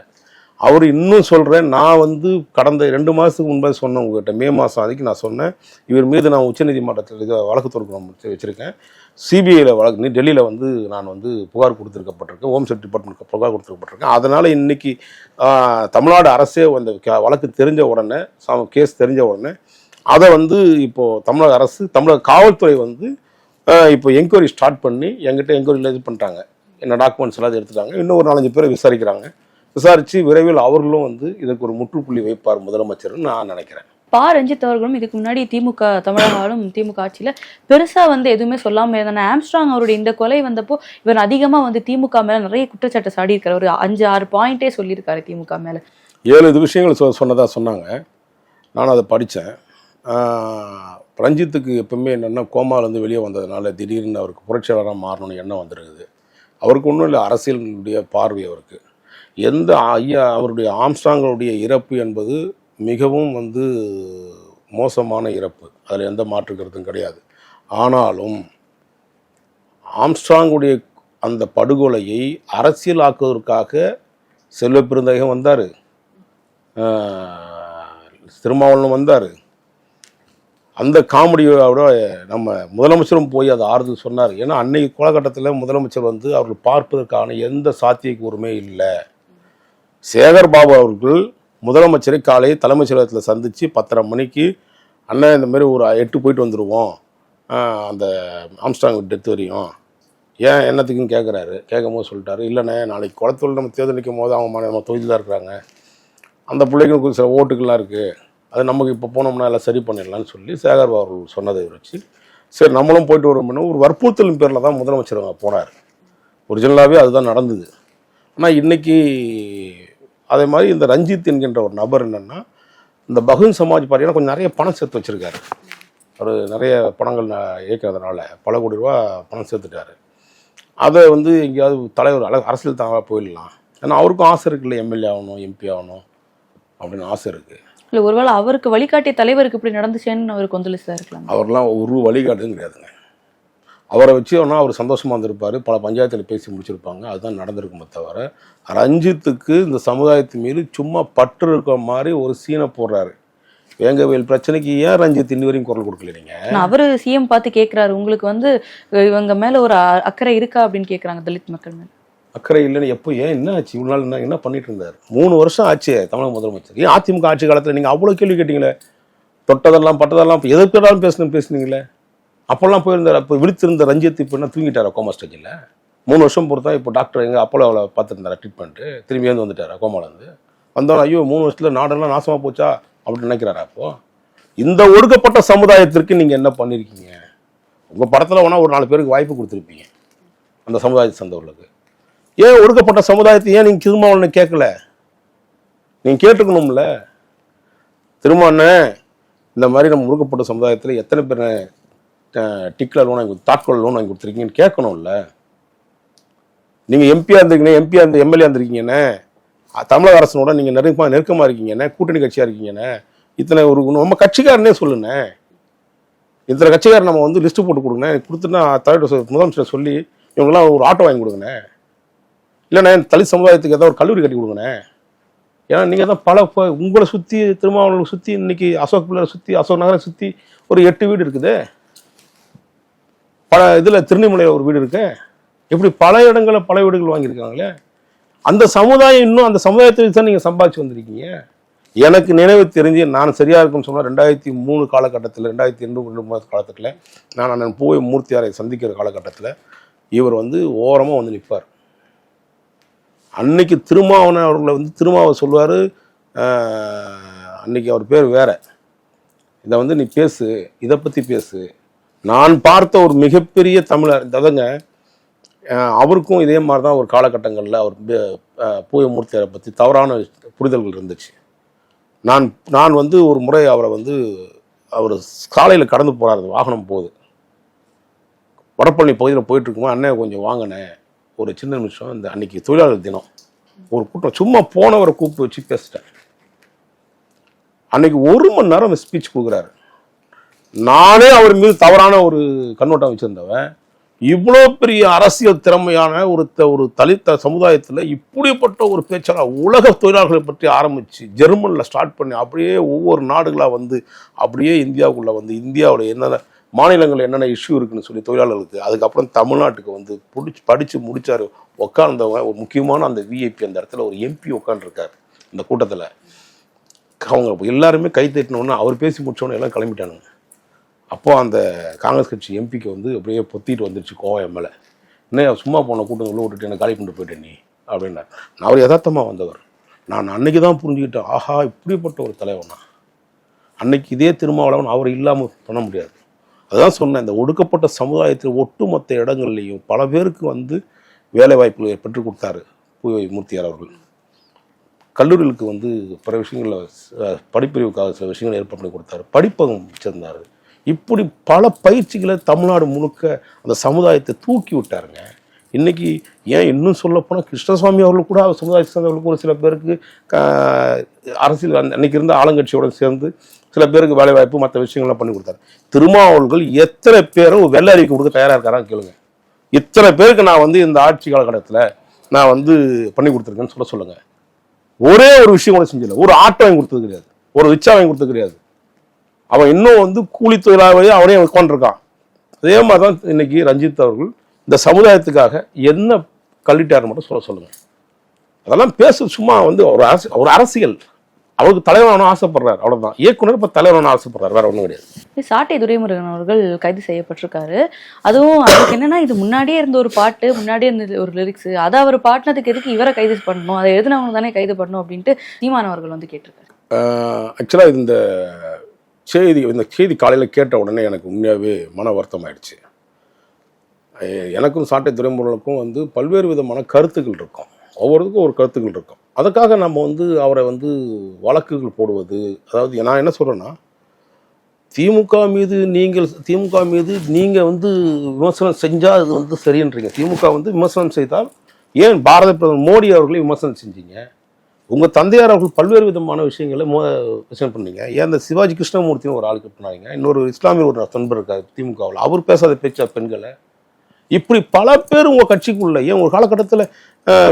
அவர் இன்னும் சொல்கிறேன் நான் வந்து கடந்த ரெண்டு மாதத்துக்கு முன்பாக சொன்னேன் உங்ககிட்ட. மே மாதம் அதுக்கு நான் சொன்னேன் இவர் மீது நான் உச்சநீதிமன்றத்தில் இது வழக்கு தொடர்பு வச்சுருக்கேன். சிபிஐயில் வழக்கு டெல்லியில் வந்து நான் வந்து புகார் கொடுத்துருக்கப்பட்டிருக்கேன் ஹோம் செக்ரட்டரி டிபார்ட்மெண்ட் புகார் கொடுத்துருக்கப்பட்டிருக்கேன். அதனால் இன்னைக்கு தமிழ்நாடு அரசே அந்த க- வழக்கு தெரிஞ்ச உடனே கேஸ் தெரிஞ்ச உடனே அதை வந்து இப்போது தமிழக அரசு தமிழக காவல்துறை வந்து இப்போ என்கொயரி ஸ்டார்ட் பண்ணி என்கிட்ட என்கொயரியில் இது பண்ணிட்டாங்க. என்ன டாக்குமெண்ட்ஸ் எல்லாம் எடுத்துட்டாங்க. இன்னும் ஒரு நாலஞ்சு பேரை விசாரிக்கிறாங்க. விசாரித்து விரைவில் அவர்களும் வந்து இதற்கு ஒரு முற்றுப்புள்ளி வைப்பார் முதலமைச்சர்னு நான் நினைக்கிறேன். பா. ரஞ்சித் அவர்களும் இதுக்கு முன்னாடி திமுக தமிழக ஆளும் திமுக ஆட்சியில பெருசா வந்து எதுவுமே சொல்லாம இருந்தாங்க. ஆம்ஸ்ட்ராங் அவருடைய இந்த கொலை வந்தப்போ இவர் அதிகமா வந்து திமுக மேல நிறைய குற்றச்சாட்டு சாடி இருக்காரு ஒரு அஞ்சு ஆறு பாயிண்டே சொல்லியிருக்காரு திமுக மேல. ஏழு இது விஷயங்கள் சொ சொன்னதாக சொன்னாங்க. நான் அதை படித்தேன் ரஞ்சித்துக்கு எப்பவுமே என்னென்னா கோமாலேருந்து வெளியே வந்ததுனால திடீர்னு அவருக்கு புரட்சியாளராக மாறணும்னு எண்ணம் வந்திருக்குது. அவருக்கு ஒன்றும் இல்லை அரசியலுடைய பார்வை அவருக்கு. எந்த ஐயா அவருடைய ஆம்ஸ்டாங்களுடைய இறப்பு என்பது மிகவும் வந்து மோசமான இறப்பு. அதில் எந்த மாற்று கருத்தும் கிடையாது. ஆனாலும் ஆம்ஸ்ட்ராங்குடைய அந்த படுகொலையை அரசியலாக்குவதற்காக செல்வ பெருந்தகம் வந்தார். திருமாவளவன் வந்தார். அந்த காமெடியோட நம்ம முதலமைச்சரும் போய் அதை ஆறுதல் சொன்னார். ஏன்னா அன்னைக்கு காலகட்டத்தில் முதலமைச்சர் வந்து அவர்கள் பார்ப்பதற்கான எந்த சாத்தியக்கூறுமே இல்லை. சேகர் பாபு அவர்கள் முதலமைச்சரை காலை தலைமைச் செயலகத்தில் சந்தித்து பத்தரை மணிக்கு அண்ணன் இந்த மாதிரி ஒரு எட்டு போயிட்டு வந்துடுவோம் அந்த ஆம்ஸ்டாங் டெத் வரையும். ஏன் என்னத்துக்குன்னு கேட்குறாரு கேட்கும் போது சொல்லிட்டாரு இல்லைண்ணே நாளைக்கு குளத்தூர் நம்ம தேர்தல் நிற்கும் போது அவங்க நம்ம தொகுதியில் இருக்கிறாங்க. அந்த பிள்ளைங்களுக்கு சில ஓட்டுகள்லாம் இருக்குது அது நமக்கு இப்போ போனோம்னா எல்லாம் சரி பண்ணிடலாம்னு சொல்லி சேகர் அவர்கள் சொன்னதை வச்சு சரி நம்மளும் போயிட்டு வரோம்னா ஒரு வற்புறுத்தலின் பேரில் தான் முதலமைச்சர் அவங்க போனார். ஒரிஜினலாகவே அதுதான் நடந்தது. ஆனால் இன்றைக்கி அதே மாதிரி இந்த ரஞ்சித் என்கின்ற ஒரு நபர் என்னென்னா இந்த பகுன் சமாஜ் பார்ட்டினா கொஞ்சம் நிறைய பணம் சேர்த்து வச்சிருக்காரு. அவர் நிறைய பணங்கள் ந- இயக்கிறதுனால பல கோடி ரூபா பணம் சேர்த்துட்டாரு. அதை வந்து எங்கேயாவது தலைவர் அழகு அரசியல் தாங்க போயிடலாம். ஏன்னா அவருக்கும் ஆசை இருக்குல்ல எம்எல்ஏ ஆகணும் எம்பி ஆகணும் அப்படின்னு ஆசை இருக்குது இல்ல ஒருவேளை அவருக்கு வழிகாட்டிய தலைவருக்கு இப்படி நடந்துச்சேன்னு அவருக்கு கொந்தளிச்சா இருக்கலாம். அவர்லாம் ஒரு வழிகாட்டுதும் கிடையாதுங்க. அவரை வச்சு வேணா அவர் சந்தோஷமா இருந்திருப்பாரு பல பஞ்சாயத்தில் பேசி முடிச்சிருப்பாங்க அதுதான் நடந்திருக்குமே தவிர ரஞ்சித்துக்கு இந்த சமுதாயத்து மீது சும்மா பற்று இருக்கிற மாதிரி ஒரு சீனை போடுறாரு. வேங்கவேல் பிரச்சனைக்கு ஏன் ரஞ்சித் இன்னி வரையும் குரல் கொடுக்கல நீங்க? அவரு சிஎம் பார்த்து கேக்குறாரு உங்களுக்கு வந்து இவங்க மேல ஒரு அக்கறை இருக்கா அப்படின்னு கேக்குறாங்க தலித் மக்கள் மேல. அக்கறை இல்லைன்னு எப்போ ஏன் என்ன ஆச்சு? இவ்வளோ நாள் என்ன என்ன பண்ணிட்டு இருந்தார்? மூணு வருஷம் ஆச்சு தமிழக முதலமைச்சர். ஏன் அதிமுக ஆட்சி காலத்தில் நீங்கள் அவ்வளோ கேள்வி கேட்டீங்களே? தொட்டதெல்லாம் பட்டதெல்லாம் இப்ப எதற்கெல்லாம் பேசணும் பேசுனீங்களே? அப்போல்லாம் போயிருந்தார். அப்போ விழித்திருந்த ரஞ்சித் இப்போ என்ன தூங்கிட்டாரா கோமா ஸ்டேஜில்? மூணு வருஷம் பொறுத்தா இப்போ டாக்டர் எங்க அப்போலோவில் பார்த்துருந்தாரா ட்ரீட்மெண்ட்டு திரும்பி வந்து வந்துட்டாரா கோமாலேருந்து. வந்தோம் ஐயோ மூணு வருஷத்தில் நாடெல்லாம் நாசமாக போச்சா? அப்படின்னு நினைக்கிறாரா அப்போது இந்த ஒடுக்கப்பட்ட சமுதாயத்திற்கு நீங்கள் என்ன பண்ணியிருக்கீங்க உங்கள் படத்தில் வேணால் ஒரு நாலு பேருக்கு வாய்ப்பு கொடுத்துருப்பீங்க. அந்த சமுதாயத்தை சேர்ந்தவர்களுக்கு. ஏன் ஒடுக்கப்பட்ட சமுதாயத்தை ஏன் நீங்கள் திருமாவளனை கேட்கல? நீங்கள் கேட்டுக்கணும்ல. திருமாவளவனே இந்த மாதிரி நம்ம ஒடுக்கப்பட்ட சமுதாயத்தில் எத்தனை பேர் டிக்ல லோன் வாங்கி தாட்கொள் லோன் வாங்கி கொடுத்துருக்கீங்கன்னு கேட்கணும்ல. நீங்கள் எம்பியாக இருந்திருக்கீங்க எம்பியாக இருந்து எம்எல்ஏ இருந்திருக்கீங்கண்ணே தமிழக அரசனோட நீங்கள் நெருக்கமாக நெருக்கமாக இருக்கீங்கண்ணே கூட்டணி கட்சியாக இருக்கீங்கண்ணே இத்தனை ஒரு நம்ம கட்சிக்காரனே சொல்லுண்ணே. இத்தனை கட்சிக்காரன் நம்ம வந்து லிஸ்ட்டு போட்டு கொடுங்கண்ணே. நான் தலைவர் முதலமைச்சர் சொல்லி இவங்கெல்லாம் ஒரு ஆட்டோ வாங்கி கொடுங்கண்ணே. இல்லைண்ணே தலித் சமுதாயத்துக்கு ஏதாவது ஒரு கல்லூரி கட்டி கொடுங்கண்ணே. ஏன்னா நீங்கள் தான் பல ப- உங்களை சுற்றி திருமாவளவனை சுற்றி இன்னைக்கு அசோக் பிள்ளை சுற்றி அசோக் நகரை சுற்றி ஒரு எட்டு வீடு இருக்குது. பல இதில் திருநெல்வேலியில் ஒரு வீடு இருக்கு. இப்படி பல இடங்களில் பல வீடுகள் வாங்கியிருக்காங்களே. அந்த சமுதாயம் இன்னும் அந்த சமுதாயத்தை வச்சு தான் நீங்கள் சம்பாதிச்சு வந்திருக்கீங்க. எனக்கு நினைவு தெரிஞ்சு நான் சரியாக இருக்கும்னு சொன்னால் ரெண்டாயிரத்தி மூணு காலகட்டத்தில் ரெண்டாயிரத்தி ரெண்டு ரெண்டு மூணு காலகட்டத்தில் நான் அண்ணன் பூவை மூர்த்தியாரை சந்திக்கிற காலகட்டத்தில் இவர் வந்து ஓரமாக வந்து நிற்பார் அன்னைக்கு திருமாவன அவர்களை வந்து திருமாவை சொல்லுவார் அன்னைக்கு அவர் பேர் வேற. இதை வந்து நீ பேசு இதை பற்றி பேசு. நான் பார்த்த ஒரு மிகப்பெரிய தமிழர் ததங்க அவருக்கும் இதே மாதிரி தான் ஒரு காலகட்டங்களில் அவர் பூயமூர்த்தியரை பற்றி தவறான புரிதல்கள் இருந்துச்சு. நான் நான் வந்து ஒரு முறை அவரை வந்து அவர் சாலையில் கடந்து போகிறார் வாகனம் போகுது வடப்பள்ளி பகுதியில் போயிட்டு இருக்கும்போது அண்ணன் கொஞ்சம் வாங்கினேன் ஒரு சின்ன நிமிஷம் இந்த அன்னைக்கு தொழிலாளர் தினம். ஒரு கூட்டம் சும்மா போனவரை கூப்பிட்டு வச்சு பேசிட்டேன். அன்னைக்கு ஒரு மணி நேரம் ஸ்பீச் கொடுக்குறாரு. நானே அவர் மீது தவறான ஒரு கண்ணோட்டம் வச்சிருந்தவன். இவ்வளோ பெரிய அரசியல் திறமையான ஒரு த- ஒரு தலித்த சமுதாயத்தில் இப்படிப்பட்ட ஒரு பேச்சாளர் உலக தொழிலாளர்களை பற்றி ஆரம்பித்து ஜெர்மனில் ஸ்டார்ட் பண்ணி அப்படியே ஒவ்வொரு நாடுகளாக வந்து அப்படியே இந்தியாவுக்குள்ளே வந்து இந்தியாவோட என்னென்ன மாநிலங்கள் என்னென்ன இஷ்யூ இருக்குன்னு சொல்லி தொழிலாளர்களுக்கு அதுக்கப்புறம் தமிழ்நாட்டுக்கு வந்து பிடிச்சி படித்து முடித்தார் உட்கார்ந்தவங்க ஒரு முக்கியமான அந்த விஐபி அந்த இடத்துல ஒரு எம்பி உட்காந்துருக்காரு இந்த கூட்டத்தில். அவங்க எல்லாருமே கை தட்டினோன்னு அவர் பேசி முடிச்சோன்னே எல்லாம் கிளம்பிட்டானுங்க. அப்போ அந்த காங்கிரஸ் கட்சி எம்பிக்கு வந்து அப்படியே பொத்திட்டு வந்துருச்சு கோவம் எம்எல்ஏ மேலே. என்ன சும்மா போன கூட்டம் உள்ள விட்டுட்டு என்ன காலி பண்ணிட்டு போயிட்டேன் நீ? அப்படின்னார். நான் அவர் யதார்த்தமாக வந்தவர். நான் அன்னைக்கு தான் புரிஞ்சுக்கிட்டேன். ஆஹா இப்படிப்பட்ட ஒரு தலைவனா? அன்னைக்கு இதே திருமாவளவன் அவர் இல்லாமல் பண்ண முடியாது. அதான் சொன்னேன் இந்த ஒடுக்கப்பட்ட சமுதாயத்தில் ஒட்டுமொத்த இடங்கள்லையும் பல பேருக்கு வந்து வேலை வாய்ப்புகளை பெற்றுக் கொடுத்தாரு பூவை மூர்த்தியார் அவர்கள். கல்லூரிகளுக்கு வந்து பிற விஷயங்களில் படிப்பிரிவுக்காக சில விஷயங்கள் ஏற்பாடு பண்ணி கொடுத்தாரு. படிப்பகம் வச்சிருந்தார். இப்படி பல பயிற்சிகளை தமிழ்நாடு முழுக்க அந்த சமுதாயத்தை தூக்கி விட்டாருங்க. இன்னைக்கு ஏன் இன்னும் சொல்லப்போனால் கிருஷ்ணசுவாமி அவர்கள் கூட அவர் சமுதாயத்தை சேர்ந்தவர்களுக்கு ஒரு சில பேருக்கு அரசியல் அன்னைக்கு இருந்த ஆளுங்கட்சியோட சேர்ந்து சில பேருக்கு வேலை வாய்ப்பு மற்ற விஷயங்கள்லாம் பண்ணி கொடுத்தாரு. திருமாவளர்கள் எத்தனை பேரும் வெள்ளை அறிவிக்க கொடுக்க தயாராக இருக்காரான்னு கேளுங்க. இத்தனை பேருக்கு நான் வந்து இந்த ஆட்சி காலகட்டத்தில் நான் வந்து பண்ணி கொடுத்துருக்கேன்னு சொல்ல சொல்லுங்க. ஒரே ஒரு விஷயம் கூட செஞ்சல ஒரு ஆட்டோ வாங்கி கொடுத்தது கிடையாது. ஒரு ரிச்சா வாங்கி கொடுத்தது கிடையாது. அவன் இன்னும் வந்து கூலி தொழிலாளியே அவனே உட்காந்துருக்கான் அதே மாதிரி தான் இன்னைக்கு ரஞ்சித் அவர்கள் இந்த சமுதாயத்துக்காக என்ன கல்விட்டார் மட்டும் சொல்ல சொல்லுங்க. அதெல்லாம் பேச சும்மா வந்து ஒரு அரசு ஒரு அரசியல். அவருக்கு தலைவரான ஆசைப்படுறாரு. அவ்வளவுதான். இயக்குனர் இப்ப தலைவரான ஆசைப்படுறாரு. வேற ஒண்ணும் கிடையாது. சாட்டை துரைமுருகன் அவர்கள் கைது செய்யப்பட்டிருக்காரு. அதுவும் அதுக்கு என்னன்னா இது முன்னாடியே இருந்த ஒரு பாட்டு முன்னாடியே இருந்த ஒரு லிரிக்ஸ் அதை அவர் பாடினதுக்கு எதுக்கு இவரை கைது பண்ணணும்? அதை எழுதினவங்க தானே கைது பண்ணணும் அப்படின்ட்டு சீமான் அவர்கள் வந்து கேட்டிருக்காரு. ஆக்சுவலாக இந்த செய்தி இந்த செய்தி காலையில் கேட்ட உடனே எனக்கு உண்மையாகவே மன வருத்தம் ஆயிடுச்சு எனக்கும் சாட்டை துறைமுறைகளுக்கும் வந்து பல்வேறு விதமான கருத்துக்கள் இருக்கும். ஒவ்வொருத்துக்கும் ஒரு கருத்துக்கள் இருக்கும். அதுக்காக நம்ம வந்து அவரை வந்து வழக்குகள் போடுவது அதாவது நான் என்ன சொல்கிறேன்னா திமுக மீது நீங்கள் திமுக மீது நீங்கள் வந்து விமர்சனம் செஞ்சால் அது வந்து சரின்றீங்க. திமுக வந்து விமர்சனம் செய்தால் ஏன் பாரத பிரதமர் மோடி அவர்களை விமர்சனம் செஞ்சீங்க? உங்கள் தந்தையார் அவர்கள் பல்வேறு விதமான விஷயங்களை மோ விஷயம் பண்ணீங்க. ஏன் இந்த சிவாஜி கிருஷ்ணமூர்த்தின்னு ஒரு ஆளுக்கு பண்ணாங்க இன்னொரு இஸ்லாமிய ஒரு நண்பர் இருக்கார் திமுகவில். அவர் பேசாத பேச்சா பெண்களை? இப்படி பல பேர் உங்கள் கட்சிக்குள்ளே ஏன் ஒரு காலகட்டத்தில்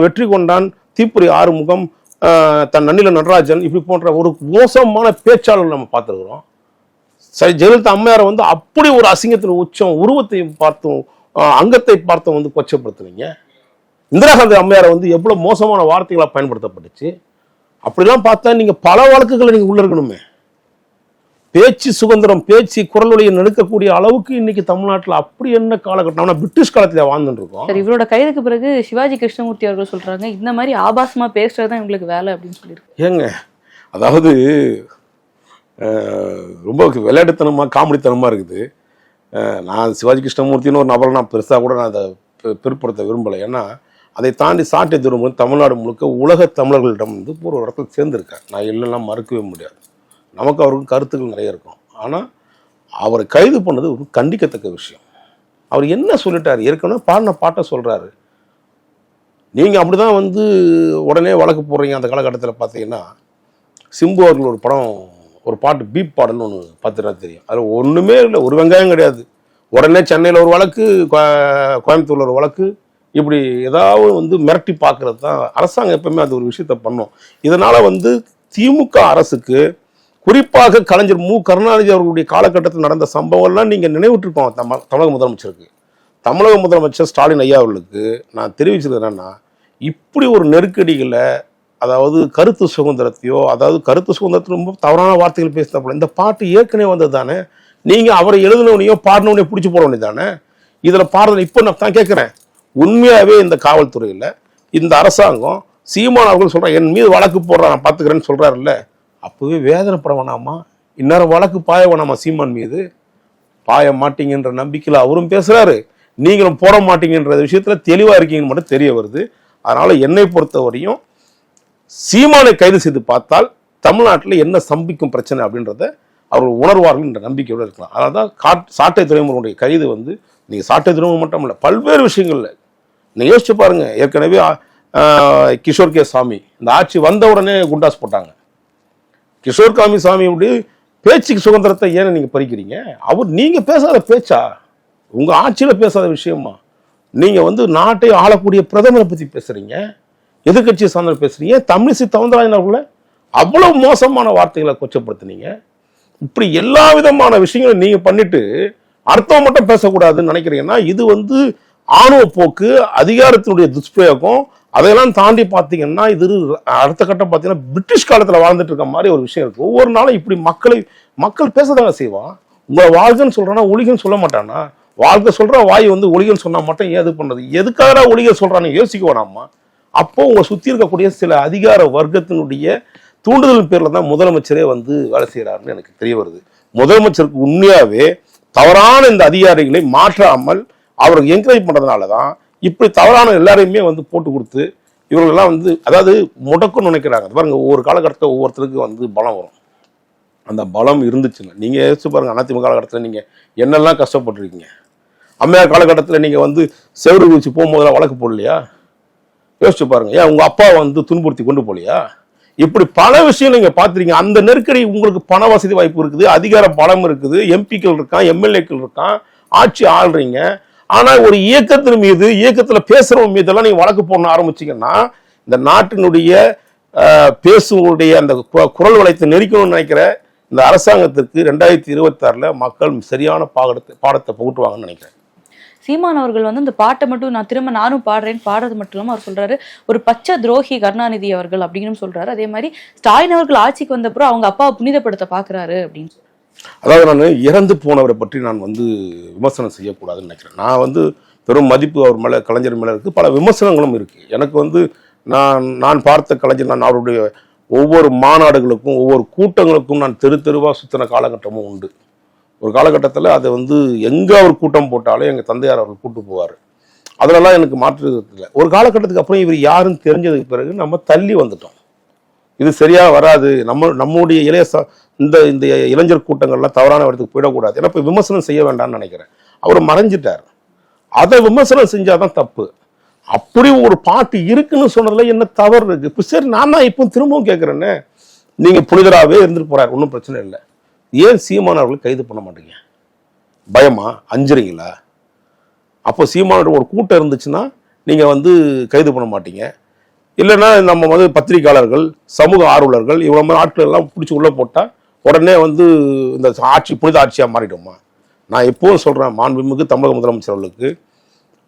வெற்றி கொண்டான் தீப்புரி ஆறுமுகம் தன் நன்னில நடராஜன் இப்படி போன்ற ஒரு மோசமான பேச்சாளர் நம்ம பார்த்துருக்குறோம். சரி ஜெயலலிதா அம்மையாரை வந்து அப்படி ஒரு அசிங்கத்தின் உச்சம் உருவத்தை பார்த்தும் அங்கத்தை பார்த்தும் வந்து கொச்சப்படுத்துனீங்க. இந்திரா காந்தி அம்மையாரை வந்து எவ்வளோ மோசமான வார்த்தைகளாக பயன்படுத்தப்பட்டுச்சு. அப்படிலாம் பார்த்தா நீங்கள் பல வழக்குகளை நீங்கள் உள்ளே இருக்கணுமே பேச்சு சுதந்திரம் பேச்சு குரலுடைய நெடுக்கக்கூடிய அளவுக்கு இன்னைக்கு தமிழ்நாட்டில் அப்படி என்ன காலகட்டம்? ஆனா பிரிட்டிஷ் காலத்துல வாழ்ந்துட்டு இருக்கோம். சரி இவரோட கைதுக்கு பிறகு சிவாஜி கிருஷ்ணமூர்த்தி அவர்கள் சொல்றாங்க இந்த மாதிரி ஆபாசமா பேசுறது தான் இவங்களுக்கு வேலை அப்படின்னு சொல்லியிருக்கு. ஏங்க அதாவது ரொம்ப விளையாட்டுத்தனமாக காமெடித்தனமாக இருக்குது. நான் சிவாஜி கிருஷ்ணமூர்த்தின்னு ஒரு நபரை நான் பெருசாக கூட நான் அதை பிற்படுத்த விரும்பலை. ஏன்னா அதை தாண்டி சாட்டை துறைமுகம் தமிழ்நாடு முழுக்க உலக தமிழர்களிடம் வந்து ஒரு இடத்துல சேர்ந்துருக்கார். நான் இல்லைன்னா மறுக்கவே முடியாது. நமக்கு அவருக்கு கருத்துக்கள் நிறைய இருக்கும். ஆனால் அவரை கைது பண்ணது ஒரு கண்டிக்கத்தக்க விஷயம். அவர் என்ன சொல்லிட்டார்? ஏற்கனவே பாடின பாட்டை சொல்கிறாரு நீங்கள் அப்படி தான் வந்து உடனே வழக்கு போடுறீங்க அந்த காலகட்டத்தில் பார்த்தீங்கன்னா சிம்பு அவர்கள் ஒரு படம் ஒரு பாட்டு பீப் பாடல்னு ஒன்று பார்த்துட்டா தெரியும். அதில் ஒன்றுமே இல்லை. ஒரு வெங்காயம் கிடையாது. உடனே சென்னையில் ஒரு வழக்கு கோ- ஒரு வழக்கு இப்படி ஏதாவது வந்து மிரட்டி பார்க்குறது தான். அரசாங்கம் எப்பவுமே அந்த ஒரு விஷயத்த பண்ணும். இதனால் வந்து திமுக அரசுக்கு குறிப்பாக கலைஞர் மு. கருணாநிதி அவர்களுடைய காலகட்டத்தில் நடந்த சம்பவம்லாம் நீங்கள் நினைவுற்றிருக்கோம் தம தமிழக முதலமைச்சருக்கு. தமிழக முதலமைச்சர் ஸ்டாலின் ஐயா அவர்களுக்கு நான் தெரிவிச்சது இப்படி ஒரு நெருக்கடிகளை அதாவது கருத்து சுதந்திரத்தையோ அதாவது கருத்து சுதந்திரத்தில் ரொம்ப தவறான வார்த்தைகள் பேசினப்பல இந்த பாட்டு ஏற்கனவே வந்தது தானே? நீங்கள் அவரை எழுதினவனையோ பாடினவனையோ பிடிச்சி போட தானே? இதில் பாடுறது இப்போ நான் தான் கேட்குறேன். உண்மையாகவே இந்த காவல்துறையில் இந்த அரசாங்கம் சீமான் அவர்கள் சொல்கிறான் என் மீது வழக்கு போடுறான் நான் பார்த்துக்கிறேன்னு சொல்கிறாருல்ல அப்போவே வேதனைப்பட வேணாமா இந்நேரம் வழக்கு பாய வேணாமா சீமான் மீது? பாய மாட்டீங்கன்ற நம்பிக்கையில் அவரும் பேசுகிறாரு நீங்களும் போட மாட்டீங்கன்ற விஷயத்தில் தெளிவாக இருக்கீங்கன்னு மட்டும் தெரிய வருது. அதனால் என்னை பொறுத்தவரையும் சீமானை கைது செய்து பார்த்தால் தமிழ்நாட்டில் என்ன சம்பிக்கும் பிரச்சனை அப்படின்றத அவர்கள் உணர்வார்கள் என்ற நம்பிக்கையோடு இருக்கலாம். அதனால தான் காட் சாட்டை துறைமுகனுடைய கைது வந்து நீங்கள் சாட்டை துறைமுகம் மட்டும் இல்லை பல்வேறு விஷயங்களில். நீங்கள் யோசிச்சு பாருங்கள் ஏற்கனவே கிஷோர் கே சாமி இந்த ஆட்சி வந்த உடனே குண்டாஸ் போட்டாங்க. கிஷோர் காமி சாமியுடைய பேச்சுக்கு சுதந்திரத்தை ஏன் நீங்கள் பறிக்கிறீங்க? அவர் நீங்கள் பேசாத பேச்சா? உங்கள் ஆட்சியில் பேசாத விஷயமா? நீங்கள் வந்து நாட்டை ஆளக்கூடிய பிரதமரை பற்றி பேசுகிறீங்க எதிர்கட்சியை சார்ந்த பேசுகிறீங்க தமிழிசை தவுந்தராஜன் அவர்களை மோசமான வார்த்தைகளை கொச்சப்படுத்துனீங்க? இப்படி எல்லா விதமான விஷயங்களும் நீங்கள் பண்ணிட்டு அர்த்தம் மட்டும் பேசக்கூடாதுன்னு நினைக்கிறீங்கன்னா இது வந்து ஆணவ போக்கு அதிகாரத்தினுடைய துஷ்பிரயோகம் அதையெல்லாம் தாண்டி பார்த்தீங்கன்னா இது அடுத்த கட்டம் பார்த்தீங்கன்னா பிரிட்டிஷ் காலத்தில் வாழ்ந்துட்டு இருக்க மாதிரி ஒரு விஷயம் இருக்கு. ஒவ்வொரு நாளும் இப்படி மக்களை மக்கள் பேசதாங்க செய்வான் உங்களை வாழ்கன்னு சொல்றானா ஒளிகன்னு சொல்ல மாட்டானா? வாழ்க்கை சொல்ற வாய் வந்து ஒளிகன்னு சொன்னா மட்டும் ஏன் இது பண்றது? எதுக்காக ஒளிக சொல்றான்னு யோசிக்க வேணாமா? அப்போ உங்களை சுத்தி இருக்கக்கூடிய சில அதிகார வர்க்கத்தினுடைய தூண்டுதல் பேர்ல தான் முதலமைச்சரே வந்து வேலை செய்கிறாருன்னு எனக்கு தெரிய வருது. முதலமைச்சருக்கு உண்மையாவே தவறான இந்த அதிகாரிகளை மாற்றாமல் அவருக்கு என்கரேஜ் பண்றதுனால தான் இப்படி தவறான எல்லாரையுமே வந்து போட்டு கொடுத்து இவர்களெல்லாம் வந்து அதாவது முடக்குன்னு நினைக்கிறாங்க. பாருங்க ஒவ்வொரு காலகட்டத்தில் ஒவ்வொருத்தருக்கு வந்து பலம் வரும். அந்த பலம் இருந்துச்சுங்க நீங்கள் யோசிச்சு பாருங்க அதிமுக காலகட்டத்தில் நீங்கள் என்னெல்லாம் கஷ்டப்பட்டுருக்கீங்க? அம்மையார் காலகட்டத்தில் நீங்கள் வந்து செவரு குதிச்சு போகும்போதெல்லாம் வழக்கு போடலையா? யோசிச்சு பாருங்க ஏன் உங்கள் அப்பா வந்து துன்புறுத்தி கொண்டு போகலையா? இப்படி பல விஷயம் நீங்கள் பார்த்துருக்கீங்க. அந்த நெருக்கடி உங்களுக்கு பண வசதி வாய்ப்பு இருக்குது அதிகார பலம் இருக்குது எம்பிக்கள் இருக்கான் எம்எல்ஏக்கள் இருக்கான் ஆட்சி ஆள்றீங்க. ஆனா ஒரு இயக்கத்தின் மீது இயக்கத்துல பேசுறவங்க மீதெல்லாம் நீங்க வழக்கு போடணும் ஆரம்பிச்சீங்கன்னா இந்த நாட்டினுடைய பேசுவனுடைய அந்த கு- குரல் வளையத்தை நெரிக்கணும்னு நினைக்கிற இந்த அரசாங்கத்திற்கு ரெண்டாயிரத்தி இருபத்தாறில் மக்கள் சரியான பாடத்தை பாடத்தை புகுட்டுவாங்கன்னு நினைக்கிறேன். சீமான் அவர்கள் வந்து இந்த பாட்டை மட்டும் நான் திரும்ப நானும் பாடுறேன் பாடுறது மட்டும் இல்லாமல் அவர் சொல்றாரு ஒரு பச்சை துரோகி கருணாநிதி அவர்கள் அப்படின்னு சொல்றாரு. அதே மாதிரி ஸ்டாலின் அவர்கள் ஆட்சிக்கு வந்தப்புறம் அவங்க அப்பாவை புனிதப்படுத்த பாக்குறாரு அப்படின்னு அதாவது நான் இறந்து போனவரை பற்றி நான் வந்து விமர்சனம் செய்யக்கூடாதுன்னு நினைக்கிறேன். நான் வந்து பெரும் மதிப்பு அவர் மேலே கலைஞர் மேலே இருக்குது பல விமர்சனங்களும் இருக்குது எனக்கு வந்து நான் நான் பார்த்த கலைஞர் நான் அவருடைய ஒவ்வொரு மாநாடுகளுக்கும் ஒவ்வொரு கூட்டங்களுக்கும் நான் தெரு தெருவாக சுற்றின காலகட்டமும் உண்டு. ஒரு காலகட்டத்தில் அதை வந்து எங்கே அவர் கூட்டம் போட்டாலும் எங்கள் தந்தையார் அவர் கூட்டு போவார். அதிலலாம் எனக்கு மாற்று இல்லை. ஒரு காலகட்டத்துக்கு அப்புறம் இவர் யாருன்னு தெரிஞ்சதுக்கு பிறகு நம்ம தள்ளி வந்துட்டோம். இது சரியாக வராது. நம்ம நம்முடைய இளைய ச- இந்த இந்த இளைஞர் கூட்டங்கள்லாம் தவறான இடத்துக்கு போயிடக்கூடாது. ஏன்னா இப்போ விமர்சனம் செய்ய வேண்டாம்னு நினைக்கிறேன். அவர் மறைஞ்சிட்டார். அதை விமர்சனம் செஞ்சால் தான் தப்பு. அப்படி ஒரு பாட்டு இருக்குன்னு சொன்னதுல என்ன தவறு இருக்கு? இப்போ சரி நான் தான் இப்போ திரும்பவும் கேட்குறேன்னு. நீங்கள் புனிதராகவே இருந்துட்டு போகிறார் ஒன்றும் பிரச்சனை இல்லை. ஏன் சீமான் அவர்களை கைது பண்ண மாட்டீங்க? பயமா? அஞ்சுறீங்களா? அப்போ சீமானோட ஒரு கூட்டம் இருந்துச்சுன்னா நீங்கள் வந்து கைது பண்ண மாட்டீங்க. இல்லைன்னா நம்ம வந்து பத்திரிகையாளர்கள் சமூக ஆர்வலர்கள் இவ்வளோ மாதிரி ஆட்கள் எல்லாம் பிடிச்சி உள்ளே போட்டால் உடனே வந்து இந்த ஆட்சி புனித ஆட்சியாக மாறிடுமா? நான் எப்போவும் சொல்கிறேன் மாண்புமிகு தமிழக முதலமைச்சர் அவர்களுக்கு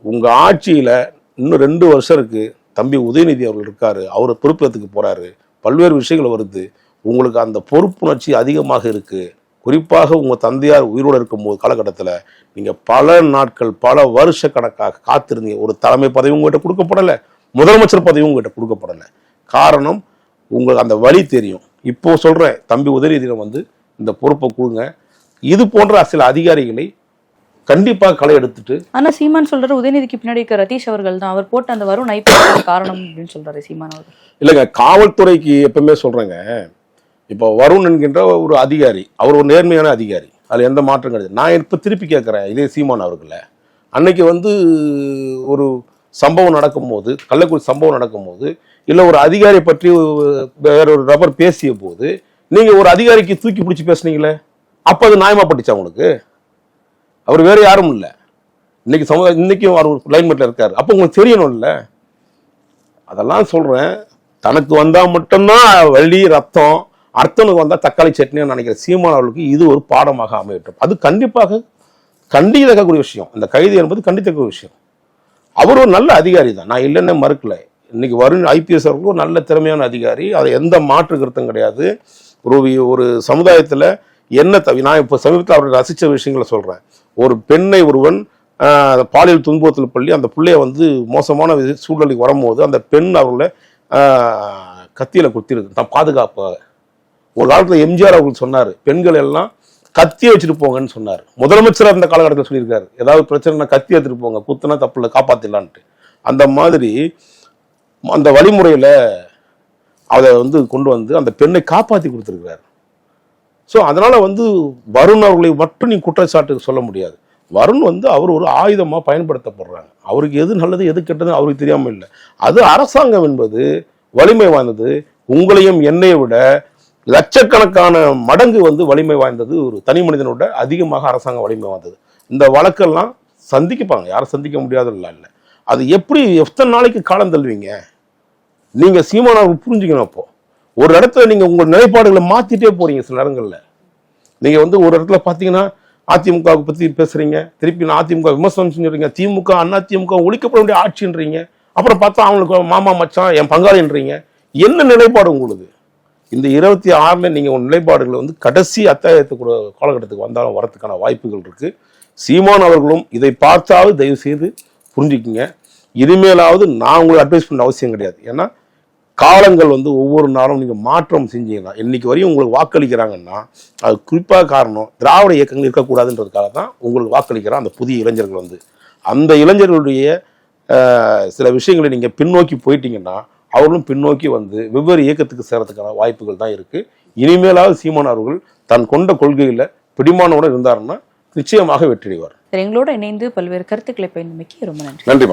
உங்கள் ஆட்சியில் இன்னும் ரெண்டு வருஷம் இருக்குது தம்பி உதயநிதி அவர்கள் இருக்கார் அவர் பொறுப்பேற்றுக்கு போகிறாரு பல்வேறு விஷயங்கள் வருது. உங்களுக்கு அந்த பொறுப்புணர்ச்சி அதிகமாக இருக்குது குறிப்பாக உங்கள் தந்தையார் உயிரோடு இருக்கும்போது காலகட்டத்தில் நீங்கள் பல நாட்கள் பல வருஷ கணக்காக காத்திருந்தீங்க. ஒரு தலைமை பதவி உங்கள்கிட்ட கொடுக்கப்படலை. முதலமைச்சர் பதவி உங்ககிட்ட கொடுக்கப்படலை. காரணம் உங்களுக்கு அந்த வழி தெரியும். இப்போ சொல்றேன் தம்பி உதயநிதியிடம் வந்து இந்த பொறுப்பை கொடுங்க. இது போன்ற சில அதிகாரிகளை கண்டிப்பாக களை எடுத்துட்டு ஆனா சீமான் சொல்றாரு உதயநிதிக்கு பின்னாடி இருக்க ரதீஷ் அவர்கள் தான். அவர் போட்ட அந்த வருண் ஐபிஎஸ் காரணம் அப்படின்னு சொல்றாரு சீமான் அவர்கள். இல்லைங்க காவல்துறைக்கு எப்பவுமே சொல்றேங்க. இப்போ வருண் என்கின்ற ஒரு அதிகாரி அவர் ஒரு நேர்மையான அதிகாரி. அதில் எந்த மாற்றம் கிடையாது. நான் இப்போ திருப்பி கேட்குறேன் இதே சீமான் அவர்களை. அன்னைக்கு வந்து ஒரு சம்பவம் நடக்கும்போது கள்ளக்குறி சம்பவம் நடக்கும்போது இல்லை ஒரு அதிகாரி பற்றி வேற ஒரு நபர் பேசிய போது நீங்கள் ஒரு அதிகாரிக்கு தூக்கி பிடிச்சி பேசுனீங்களே? அப்போ அது நியாயமாப்பட்டுச்சு அவங்களுக்கு அவர் வேறு யாரும் இல்லை. இன்னைக்கு இன்றைக்கும் இன்னைக்கும் அவர் லைன்மெண்ட்டில் இருக்கார். அப்போ உங்களுக்கு தெரியணும்ல. அதெல்லாம் சொல்கிறேன் தனக்கு வந்தால் மட்டும்தான் வெள்ளி ரத்தம் அர்த்தனுக்கு வந்தால் தக்காளி சட்னின்னு நினைக்கிற சீமான் அவர்களுக்கு இது ஒரு பாடமாக அமையட்டும். அது கண்டிப்பாக கண்டிக்கக்கூடிய விஷயம். இந்த கைது என்பது கண்டித்தக்க விஷயம். அவர் ஒரு நல்ல அதிகாரி தான். நான் இல்லைன்னு மறுக்கல. இன்னைக்கு வரும் ஐபிஎஸ் அவர்கள் ஒரு நல்ல திறமையான அதிகாரி. அது எந்த மாற்று கருத்தும் கிடையாது. ஒரு ஒரு சமுதாயத்தில் என்ன தவி நான் இப்போ சமீபத்தில் அவரை ரசித்த விஷயங்களை சொல்கிறேன் ஒரு பெண்ணை ஒருவன் பாலியல் துன்புறுத்தல் பள்ளி அந்த பிள்ளைய வந்து மோசமான சூழ்நிலைக்கு வரும்போது அந்த பெண் அவர்களை கத்தியில் கத்தியில குத்திருக்கு. தான் பாதுகாப்பாக. ஒரு காலத்தில் எம்ஜிஆர் அவர்கள் சொன்னார் பெண்கள் எல்லாம் கத்தியை வச்சுட்டு போங்கன்னு சொன்னார். முதலமைச்சர் அந்த காலகட்டத்தில் சொல்லியிருக்காரு. ஏதாவது பிரச்சனைனா கத்தி எடுத்துட்டு போங்க. குத்துனா தப்பு இல்லை காப்பாத்திடலான்ட்டு. அந்த மாதிரி அந்த வழிமுறையில் அதை வந்து கொண்டு வந்து அந்த பெண்ணை காப்பாற்றி கொடுத்துருக்கிறார். ஸோ அதனால் வந்து வருண் அவர்களை மட்டும் நீ குற்றச்சாட்டு சொல்ல முடியாது. வருண் வந்து அவர் ஒரு ஆயுதமாக பயன்படுத்தப்படுறாங்க. அவருக்கு எது நல்லது எது கெட்டது அவருக்கு தெரியாமல் இல்லை. அது அரசாங்கம் என்பது வலிமை வாய்ந்தது. உங்களையும் என்னையை விட லட்சக்கணக்கான மடங்கு வந்து வலிமை வாய்ந்தது ஒரு தனி மனிதனோட அதிகமாக அரசாங்கம் வலிமை வாய்ந்தது. இந்த வழக்கெல்லாம் சந்திக்கப்பாங்க. யாரும் சந்திக்க முடியாதல்ல இல்லை. அது எப்படி எத்தனை நாளைக்கு காலம் தள்ளுவீங்க? நீங்க சீமானவர்கள் புரிஞ்சுக்கணும் அப்போ. ஒரு இடத்துல நீங்க உங்க நிலைப்பாடுகளை மாத்திட்டே போறீங்க சில நேரங்களில். நீங்க வந்து ஒரு இடத்துல பாத்தீங்கன்னா அதிமுகவை பத்தி பேசுறீங்க. திருப்பி நான் அதிமுக விமர்சனம் செஞ்சுறீங்க திமுக அண்ணா திமுக ஒழிக்கப்பட வேண்டிய ஆட்சின்றீங்க. அப்புறம் பார்த்தா அவங்களுக்கு மாமா மச்சான் என் பங்காளின்றீங்க. என்ன நிலைப்பாடு உங்களுக்கு இந்த இருபத்தி ஆறில் நீங்கள் உங்கள் நிலைப்பாடுகளை வந்து கடைசி அத்தியாயத்துக்கு காலகட்டத்துக்கு வந்தாலும் வரத்துக்கான வாய்ப்புகள் இருக்குது சீமான் அவர்களும் இதை பார்த்தாவது தயவு செய்து புரிஞ்சுக்கிங்க. இனிமேலாவது நான் உங்களுக்கு அட்வைஸ் பண்ண அவசியம் கிடையாது. ஏன்னா காலங்கள் வந்து ஒவ்வொரு நாளும் நீங்கள் மாற்றம் செஞ்சீங்கன்னா இன்னைக்கு வரையும் உங்களுக்கு வாக்களிக்கிறாங்கன்னா அது குறிப்பாக காரணம் திராவிட இயக்கங்கள் இருக்கக்கூடாதுன்றதுக்காக தான் உங்களுக்கு வாக்களிக்கிறான் அந்த புதிய இளைஞர்கள் வந்து. அந்த இளைஞர்களுடைய சில விஷயங்களை நீங்கள் பின்னோக்கி போயிட்டீங்கன்னா அவர்களும் பின்னோக்கி வந்து வெவ்வேறு இயக்கத்துக்கு சேரத்துக்கான வாய்ப்புகள் தான் இருக்கு. இனிமேலாவது சீமான் அவர்கள் தன் கொண்ட கொள்கையில பிடிமானோட இருந்தாருன்னா நிச்சயமாக வெற்றியடைவார் எங்களோட இணைந்து பல்வேறு கருத்துக்களை பயந்தமைக்கு ரொம்ப நன்றி. நன்றி